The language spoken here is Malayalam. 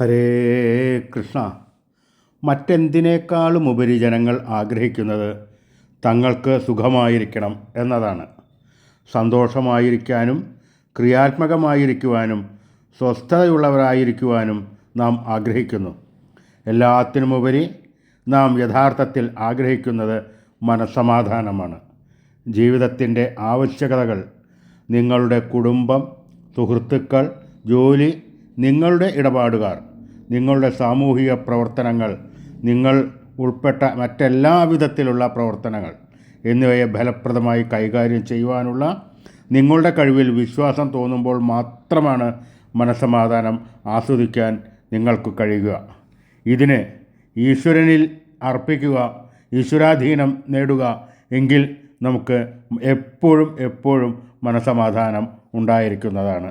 ഹരേ കൃഷ്ണ. മറ്റെന്തിനേക്കാളും ഉപരി ജനങ്ങൾ ആഗ്രഹിക്കുന്നത് തങ്ങൾക്ക് സുഖമായിരിക്കണം എന്നതാണ്. സന്തോഷമായിരിക്കാനും ക്രിയാത്മകമായിരിക്കുവാനും സ്വസ്ഥതയുള്ളവരായിരിക്കുവാനും നാം ആഗ്രഹിക്കുന്നു. എല്ലാത്തിനുമുപരി നാം യഥാർത്ഥത്തിൽ ആഗ്രഹിക്കുന്നത് മനസ്സമാധാനമാണ്. ജീവിതത്തിന്റെ ആവശ്യകതകൾ നിങ്ങളുടെ കുടുംബം സുഹൃത്തുക്കൾ ജോലി നിങ്ങളുടെ ഇടപാടുകാർ നിങ്ങളുടെ സാമൂഹിക പ്രവർത്തനങ്ങൾ നിങ്ങൾ ഉൾപ്പെട്ട മറ്റെല്ലാ വിധത്തിലുള്ള പ്രവർത്തനങ്ങൾ എന്നിവയെ ഫലപ്രദമായി കൈകാര്യം ചെയ്യുവാനുള്ള നിങ്ങളുടെ കഴിവിൽ വിശ്വാസം തോന്നുമ്പോൾ മാത്രമാണ് മനസ്സമാധാനം ആസ്വദിക്കാൻ നിങ്ങൾക്ക് കഴിയുക. ഇതിന് ഈശ്വരനിൽ അർപ്പിക്കുക ഈശ്വരാധീനം നേടുക എങ്കിൽ നമുക്ക് എപ്പോഴും എപ്പോഴും മനസ്സമാധാനം ഉണ്ടായിരിക്കുന്നതാണ്.